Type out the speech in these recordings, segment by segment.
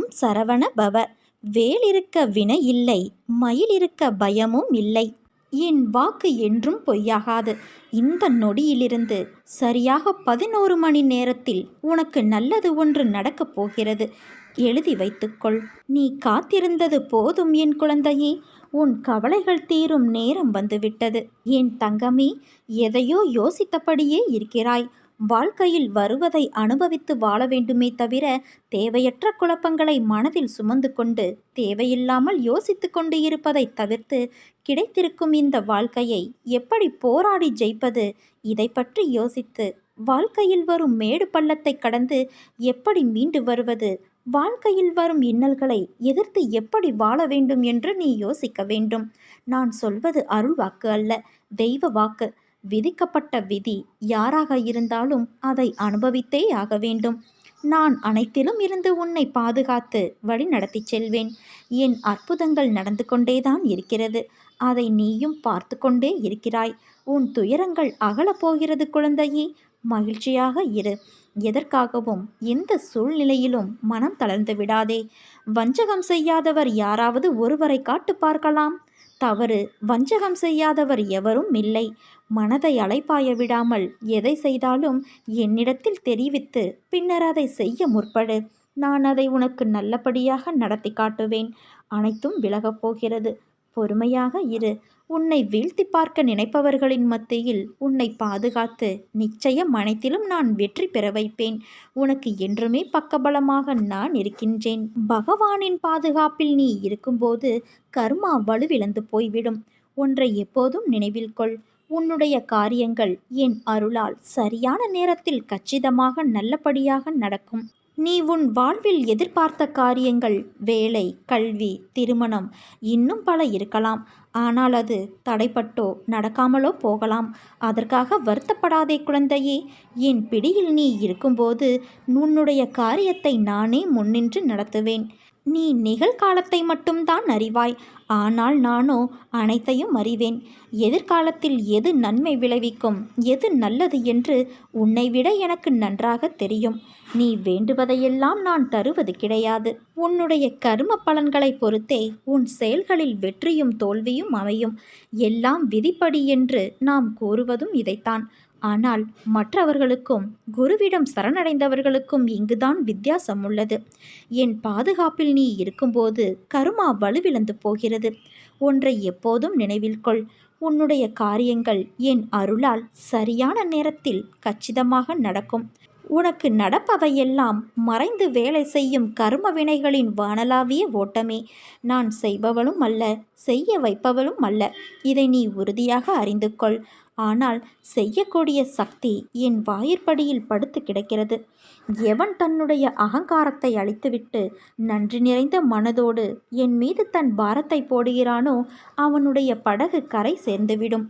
ஓம் சரவண பவ. வேலிருக்க வினை இல்லை மயில் இருக்க பயமும் இல்லை. என் வாக்கு என்றும் பொய்யாகாது. இந்த நொடியிலிருந்து சரியாக பதினோரு மணி நேரத்தில் உனக்கு நல்லது ஒன்று நடக்கப் போகிறது. எழுதி வைத்துக்கொள். நீ காத்திருந்தது போதும் என் குழந்தையே. உன் கவலைகள் தீரும் நேரம் வந்துவிட்டது. என் தங்கமே எதையோ யோசித்தபடியே இருக்கிறாய். வாழ்க்கையில் வருவதை அனுபவித்து வாழ வேண்டுமே தவிர தேவையற்ற குழப்பங்களை மனதில் சுமந்து கொண்டு தேவையில்லாமல் யோசித்து கொண்டு இருப்பதை தவிர்த்து கிடைத்திருக்கும் இந்த வாழ்க்கையை எப்படி போராடி ஜெயிப்பது? இதை பற்றி யோசித்து வாழ்க்கையில் வரும் மேடு பள்ளத்தை கடந்து எப்படி மீண்டு வருவது? வாழ்க்கையில் வரும் இன்னல்களை எதிர்த்து எப்படி வாழ வேண்டும் என்று நீ யோசிக்க வேண்டும். நான் சொல்வது அருள் வாக்கு அல்ல தெய்வ வாக்கு. விதிக்கப்பட்ட விதி யாராக இருந்தாலும் அதை அனுபவித்தே ஆக வேண்டும். நான் அனைத்திலும் இருந்து உன்னை பாதுகாத்து வழி நடத்திச் செல்வேன். என் அற்புதங்கள் நடந்து கொண்டேதான் இருக்கிறது. அதை நீயும் பார்த்து கொண்டே இருக்கிறாய். உன் துயரங்கள் அகலப் போகிறது குழந்தையே. மகிழ்ச்சியாக இரு. எதற்காகவும் எந்த சூழ்நிலையிலும் மனம் தளர்ந்து விடாதே. வஞ்சகம் செய்யாதவர் யாராவது ஒருவரை காட்டு பார்க்கலாம். தவறு வஞ்சகம் செய்யாதவர் எவரும் இல்லை. மனதை அலைப்பாய விடாமல் எதை செய்தாலும் என்னிடத்தில் தெரிவித்து பின்னர் அதை செய்ய முற்படு. நான் அதை உனக்கு நல்லபடியாக நடத்தி காட்டுவேன். அனைத்தும் விலகப் போகிறது. பொறுமையாக இரு. உன்னை வீழ்த்தி பார்க்க நினைப்பவர்களின் மத்தியில் உன்னை பாதுகாத்து நிச்சயம் அனைத்திலும் நான் வெற்றி பெற வைப்பேன். உனக்கு என்றுமே பக்கபலமாக நான் இருக்கின்றேன். பகவானின் பாதுகாப்பில் நீ இருக்கும்போது கர்மா வலுவிழந்து போய்விடும். ஒன்றை எப்போதும் நினைவில் கொள். உன்னுடைய காரியங்கள் என் அருளால் சரியான நேரத்தில் கச்சிதமாக நல்லபடியாக நடக்கும். நீ உன் வாழ்வில் எதிர்பார்த்த காரியங்கள் வேலை கல்வி திருமணம் இன்னும் பல இருக்கலாம். ஆனால் அது தடைப்பட்டோ நடக்காமலோ போகலாம். அதற்காக வருத்தப்படாதே குழந்தையே. என் பிடியில் நீ இருக்கும்போது உன்னுடைய காரியத்தை நானே முன்னின்று நடத்துவேன். நீ நிகழ்காலத்தை மட்டும்தான் அறிவாய். ஆனால் நானோ அனைத்தையும் அறிவேன். எதிர்காலத்தில் எது நன்மை விளைவிக்கும் எது நல்லது என்று உன்னை விட எனக்கு நன்றாக தெரியும். நீ வேண்டுவதையெல்லாம் நான் தருவது கிடையாது. உன்னுடைய கரும பலன்களை பொறுத்தே உன் செயல்களில் வெற்றியும் தோல்வியும் அமையும். எல்லாம் விதிப்படி என்று நாம் கூறுவதும் இதைத்தான். ஆனால் மற்றவர்களுக்கும் குருவிடம் சரணடைந்தவர்களுக்கும் இங்குதான் வித்தியாசம் உள்ளது. என் பாதுகாப்பில் நீ இருக்கும்போது கருமா வலுவிழந்து போகிறது. ஒன்றை எப்போதும் நினைவில் கொள். உன்னுடைய காரியங்கள் என் அருளால் சரியான நேரத்தில் கச்சிதமாக நடக்கும். உனக்கு நடப்பவையெல்லாம் மறைந்து வேலை செய்யும் கர்ம வினைகளின் வானலாவிய ஓட்டமே. நான் செய்பவளும் அல்ல செய்ய வைப்பவளும் அல்ல. இதை நீ உறுதியாக அறிந்து கொள். ஆனால் செய்யக்கூடிய சக்தி என் வாயிற்படியில் படுத்து கிடக்கிறது. எவன் தன்னுடைய அகங்காரத்தை அழித்துவிட்டு நன்றி நிறைந்த மனதோடு என் மீது தன் பாரத்தை போடுகிறானோ அவனுடைய படகு கரை சேர்ந்துவிடும்.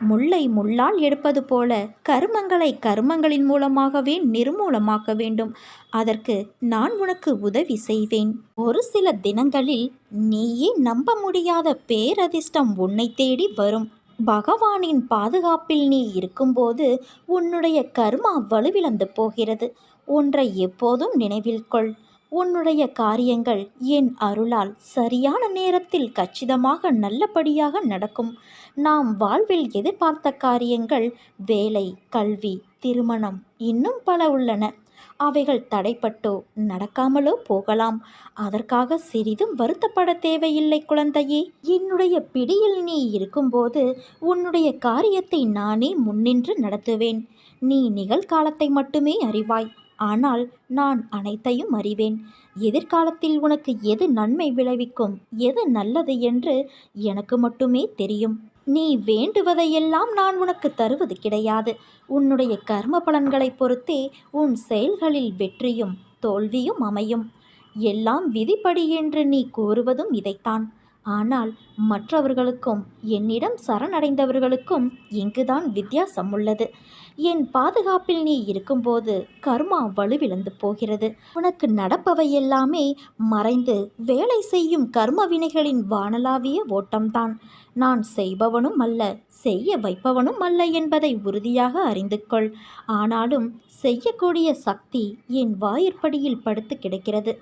முல்லை முள்ளால் எடுப்பது போல கருமங்களை கருமங்களின் மூலமாகவே நிர்மூலமாக்க வேண்டும். அதற்கு நான் உனக்கு உதவி செய்வேன். ஒரு சில தினங்களில் நீயே நம்ப முடியாத பேரதிர்ஷ்டம் உன்னை தேடி வரும். பகவானின் பாதுகாப்பில் நீ இருக்கும்போது உன்னுடைய கர்மா வலுவிழந்து போகிறது. ஒன்றை எப்போதும் நினைவில் கொள். உன்னுடைய காரியங்கள் என் அருளால் சரியான நேரத்தில் கச்சிதமாக நல்லபடியாக நடக்கும். நாம் வாழ்வில் எதிர்பார்த்த காரியங்கள் வேலை கல்வி திருமணம் இன்னும் பல உள்ளன. அவைகள் தடைப்பட்டோ நடக்காமலோ போகலாம். அதற்காக சிறிதும் வருத்தப்பட தேவையில்லை குழந்தையே. என்னுடைய பிடியில் நீ இருக்கும்போது உன்னுடைய காரியத்தை நானே முன்னின்று நடத்துவேன். நீ நிகழ்காலத்தை மட்டுமே அறிவாய். ஆனால் நான் அனைத்தையும் அறிவேன். எதிர்காலத்தில் உனக்கு எது நன்மை விளைவிக்கும் எது நல்லது என்று எனக்கு மட்டுமே தெரியும். நீ வேண்டுவதையெல்லாம் நான் உனக்கு தருவது கிடையாது. உன்னுடைய கர்ம பலன்களை பொறுத்தே உன் செயல்களில் வெற்றியும் தோல்வியும் அமையும். எல்லாம் விதிப்படி என்று நீ கூறுவதும் இதைத்தான். ஆனால் மற்றவர்களுக்கும் என்னிடம் சரணடைந்தவர்களுக்கும் இங்குதான் வித்தியாசம் உள்ளது. என் பாதுகாப்பில் நீ இருக்கும்போது கர்மா வலுவிழந்து போகிறது. உனக்கு நடப்பவை எல்லாமே மறைந்து வேலை செய்யும் கர்ம வினைகளின் வானலாவிய ஓட்டம்தான். நான் செய்பவனும் அல்ல செய்ய வைப்பவனும் அல்ல என்பதை உறுதியாக அறிந்து கொள் ஆனாலும் செய்யக்கூடிய சக்தி என் வாயிற்படியில் படுத்து கிடக்கிறது.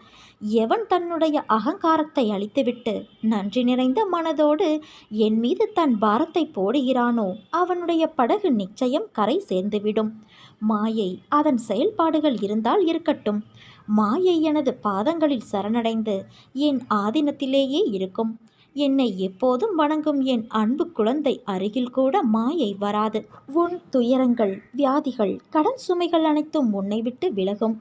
எவன் தன்னுடைய அகங்காரத்தை அழித்துவிட்டு நன்றி நிறைந்த மனதோடு என் மீது தன் பாரத்தை போடுகிறானோ அவனுடைய படகு நிச்சயம் கரை சேர்ந்துவிடும். மாயை அதன் செயல்பாடுகள் இருந்தால் இருக்கட்டும். மாயை எனது பாதங்களில் சரணடைந்து என் ஆதீனத்திலேயே இருக்கும். என்னை எப்போதும் வணங்கும் என் அன்பு குழந்தை அருகில் கூட மாயை வராது. உன் துயரங்கள் வியாதிகள் கடன் சுமைகள் அனைத்தும் உன்னை விட்டு விலகும்.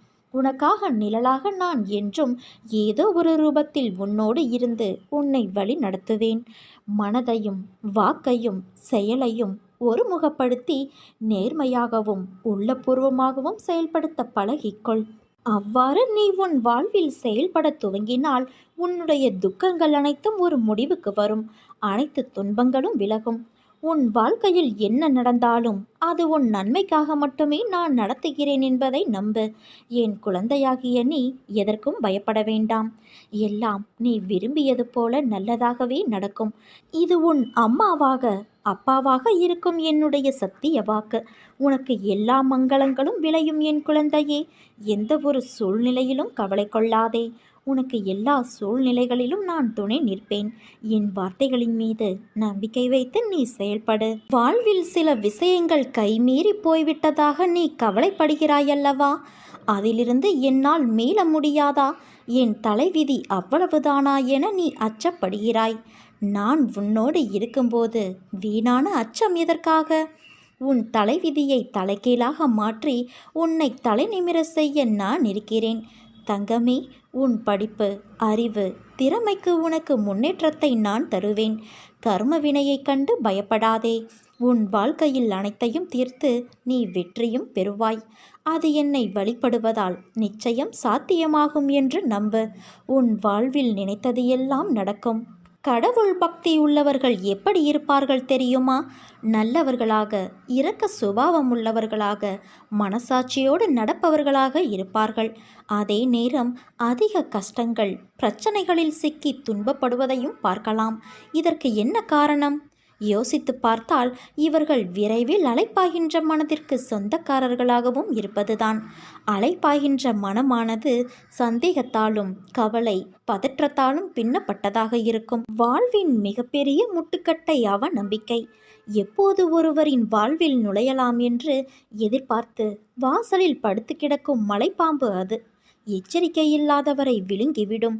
உனக்காக நிழலாக நான் என்றும் ஏதோ ஒரு ரூபத்தில் உன்னோடு இருந்து உன்னை வழி நடத்துவேன். மனதையும் வாக்கையும் செயலையும் ஒருமுகப்படுத்தி நேர்மையாகவும் உள்ளபூர்வமாகவும் செயல்படுத்த பழகிக்கொள். அவ்வாறு நீ உன் வாழ்வில் செயல்பட துவங்கினால் உன்னுடைய துக்கங்கள் அனைத்தும் ஒரு முடிவுக்கு வரும். அனைத்து துன்பங்களும் விலகும். உன் வாழ்க்கையில் என்ன நடந்தாலும் அது உன் நன்மைக்காக மட்டுமே நான் நடத்துகிறேன் என்பதை நம்பு. என் குழந்தையாகிய நீ எதற்கும் பயப்பட வேண்டாம். எல்லாம் நீ விரும்பியது போல நல்லதாகவே நடக்கும். இது உன் அம்மாவாக அப்பாவாக இருக்கும் என்னுடைய சத்திய வாக்கு. உனக்கு எல்லா மங்களங்களும் விளையும் என் குழந்தையே. எந்த ஒரு சூழ்நிலையிலும் கவலை கொள்ளாதே. உனக்கு எல்லா சூழ்நிலைகளிலும் நான் துணை நிற்பேன். என் வார்த்தைகளின் மீது நம்பிக்கை வைத்து நீ செயல்படு. வாழ்வில் சில விஷயங்கள் கைமீறி போய்விட்டதாக நீ கவலைப்படுகிறாயல்லவா? அதிலிருந்து என்னால் மீள முடியாதா? என் தலைவிதி அவ்வளவுதானா என நீ அச்சப்படுகிறாய். நான் உன்னோடு இருக்கும்போது வீணான அச்சம் எதற்காக? உன் தலைவிதியை தலைகீழாக மாற்றி உன்னை தலை நிமிர செய்ய நான் இருக்கிறேன். தங்கமே உன் படிப்பு அறிவு திறமைக்கு உனக்கு முன்னேற்றத்தை நான் தருவேன். கர்ம வினையைக் கண்டு பயப்படாதே. உன் வாழ்க்கையில் அனைத்தையும் தீர்த்து நீ வெற்றியும் பெறுவாய். அது என்னை வழிபடுவதால் நிச்சயம் சாத்தியமாகும் என்று நம்பு. உன் வாழ்வில் நினைத்தது எல்லாம் நடக்கும். கடவுள் பக்தி உள்ளவர்கள் எப்படி இருப்பார்கள் தெரியுமா? நல்லவர்களாக இரக்க சுபாவம் உள்ளவர்களாக மனசாட்சியோடு நடப்பவர்களாக இருப்பார்கள். அதே நேரம் அதிக கஷ்டங்கள் பிரச்சனைகளில் சிக்கி துன்பப்படுவதையும் பார்க்கலாம். இதற்கு என்ன காரணம்? யோசித்து பார்த்தால் இவர்கள் விரைவில் அழைப்பாகின்ற மனதிற்கு சொந்தக்காரர்களாகவும் இருப்பதுதான். அழைப்பாகின்ற மனமானது சந்தேகத்தாலும் கவலை பதற்றத்தாலும் பின்னப்பட்டதாக இருக்கும். வாழ்வின் மிகப்பெரிய முட்டுக்கட்டை அவ நம்பிக்கை எப்போது ஒருவரின் வாழ்வில் நுழையலாம் என்று எதிர்பார்த்து வாசலில் படுத்து கிடக்கும் மலைப்பாம்பு அது. எச்சரிக்கை இல்லாதவரை விழுங்கிவிடும்.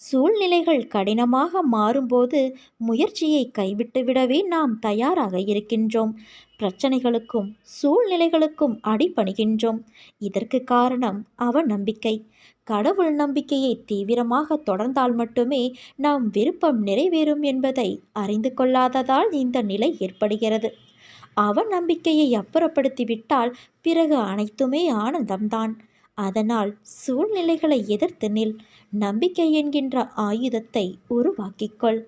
சூழ்நிலைகள் கடினமாக மாறும்போது முயற்சியை கைவிட்டுவிடவே நாம் தயாராக இருக்கின்றோம். பிரச்சனைகளுக்கும் சூழ்நிலைகளுக்கும் அடிபணிகின்றோம். இதற்கு காரணம் அவநம்பிக்கை. கடவுள் நம்பிக்கையை தீவிரமாக தொடர்ந்தால் மட்டுமே நாம் விருப்பம் நிறைவேறும் என்பதை அறிந்து கொள்ளாததால் இந்த நிலை ஏற்படுகிறது. அவ நம்பிக்கையை அப்புறப்படுத்திவிட்டால் பிறகு அனைத்துமே ஆனந்தம்தான். அதனால் சூழ்நிலைகளை எதிர்த்து நில். நம்பிக்கை என்கின்ற ஆயுதத்தை உருவாக்கிக்கொள்.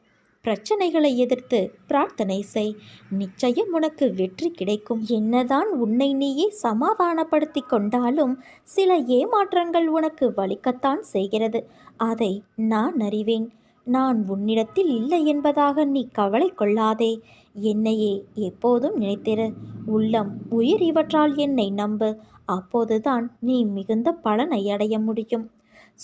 பிரச்சனைகளை எதிர்த்து பிரார்த்தனை செய். நிச்சயம் உனக்கு வெற்றி கிடைக்கும். என்னதான் உன்னை நீயே சமாதானப்படுத்தி கொண்டாலும் சில ஏமாற்றங்கள் உனக்கு வலிக்கத்தான் செய்கிறது. அதை நான் அறிவேன். நான் உன்னிடத்தில் இல்லை என்பதாக நீ கவலை கொள்ளாதே. என்னையே எப்போதும் நினைத்திரு. உள்ளம் உயிர் இவற்றால் என்னை நம்பு. அப்போதுதான் நீ மிகுந்த பலனை அடைய முடியும்.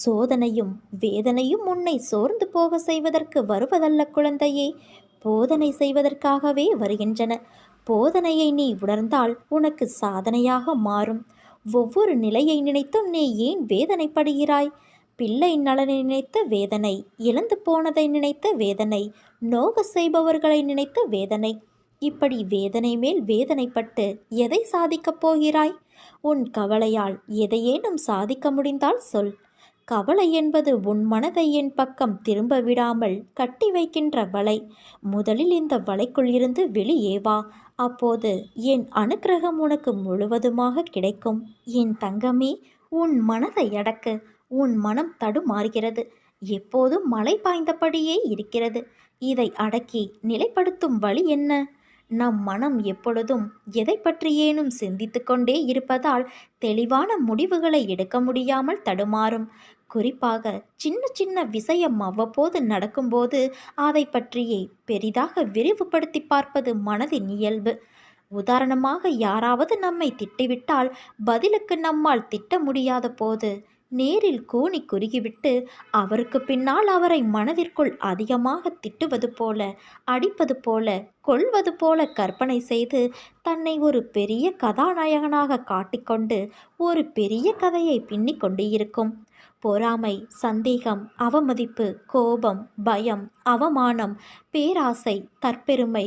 சோதனையும் வேதனையும் உன்னை சோர்ந்து போக செய்வதற்கு வருவதல்ல குழந்தையே. போதனை செய்வதற்காகவே வருகின்றன. போதனையை நீ உணர்ந்தால் உனக்கு சாதனையாக மாறும். ஒவ்வொரு நிலையை நினைத்தும் நீ ஏன் வேதனைப்படுகிறாய்? பிள்ளை நலனை நினைத்த வேதனை இழந்து போனதை நினைத்த வேதனை நோக செய்பவர்களை நினைத்த வேதனை இப்படி வேதனை மேல் வேதனைப்பட்டு எதை சாதிக்கப் போகிறாய்? உன் கவலையால் எதையேனும் சாதிக்க முடிந்தால் சொல். கவலை என்பது உன் மனதை என் பக்கம் திரும்ப விடாமல் கட்டி வைக்கின்ற வலை. முதலில் இந்த வலைக்குள் இருந்து வெளியே வா. அப்போது என் அனுக்கிரகம் உனக்கு முழுவதுமாக கிடைக்கும். என் தங்கமே உன் மனதை அடக்கு. உன் மனம் தடுமாறுகிறது. எப்போதும் மழை பாய்ந்தபடியே இருக்கிறது. இதை அடக்கி நிலைப்படுத்தும் வழி என்ன? நம் மனம் எப்பொழுதும் எதை பற்றியேனும் சிந்தித்து கொண்டே இருப்பதால் தெளிவான முடிவுகளை எடுக்க முடியாமல் தடுமாறும். குறிப்பாக சின்ன சின்ன விஷயம் அவ்வப்போது நடக்கும்போது அதை பற்றியே பெரிதாக விரிவுபடுத்தி பார்ப்பது மனதின் இயல்பு. உதாரணமாக யாராவது நம்மை திட்டிவிட்டால் பதிலுக்கு நம்மால் திட்ட முடியாத போது நேரில் கூனி குறுகிவிட்டு அவருக்கு பின்னால் அவரை மனதிற்குள் அதிகமாக திட்டுவது போல அடிப்பது போல கொள்வது போல கற்பனை செய்து தன்னை ஒரு பெரிய கதாநாயகனாக காட்டிக்கொண்டு ஒரு பெரிய கதையை பின்னிக் கொண்டு இருக்கும் பொறாமை சந்தேகம் அவமதிப்பு கோபம் பயம் அவமானம் பேராசை தற்பெருமை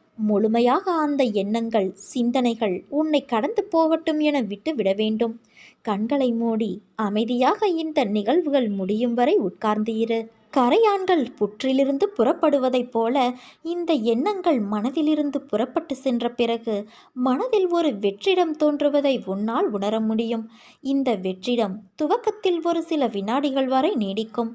முழுமையாக அந்த எண்ணங்கள் சிந்தனைகள் உன்னை கடந்து போகட்டும் என விட்டு விட வேண்டும். கண்களை மூடி அமைதியாக இந்த நிகழ்வுகள் முடியும் வரை உட்கார்ந்து இரு. கரையான்கள் புற்றிலிருந்து புறப்படுவதைப் போல இந்த எண்ணங்கள் மனதிலிருந்து புறப்பட்டு சென்ற பிறகு மனதில் ஒரு வெற்றிடம் தோன்றுவதை உன்னால் உணர முடியும். இந்த வெற்றிடம் துவக்கத்தில் ஒரு சில வினாடிகள் வரை நீடிக்கும்.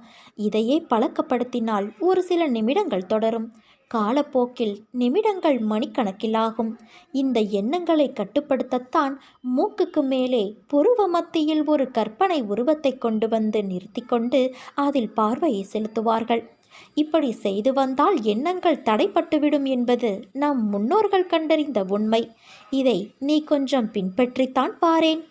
இதையே பழக்கப்படுத்தினால் ஒரு சில நிமிடங்கள் தொடரும். காலப்போக்கில் நிமிடங்கள் மணிக்கணக்கிலாகும். இந்த எண்ணங்களை கட்டுப்படுத்தத்தான் மூக்குக்கு மேலே புருவ மத்தியில் ஒரு கற்பனை உருவத்தை கொண்டு வந்து நிறுத்தி கொண்டு அதில் பார்வையை செலுத்துவார்கள். இப்படி செய்து வந்தால் எண்ணங்கள் தடைப்பட்டுவிடும் என்பது நம் முன்னோர்கள் கண்டறிந்த உண்மை. இதை நீ கொஞ்சம் பின்பற்றித்தான் பாரேன்.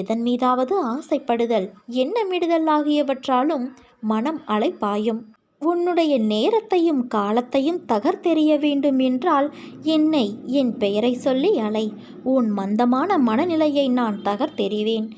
எதன் மீதாவது ஆசைப்படுதல் எண்ணமிடுதல் ஆகியவற்றாலும் மனம் அலைப்பாயும். உன்னுடைய நேரத்தையும் காலத்தையும் தகர்த்தெறிய வேண்டும் என்றால் என்னை என் பெயரை சொல்லி அலை. உன் மந்தமான மனநிலையை நான் தகர்த்தெறிவேன்.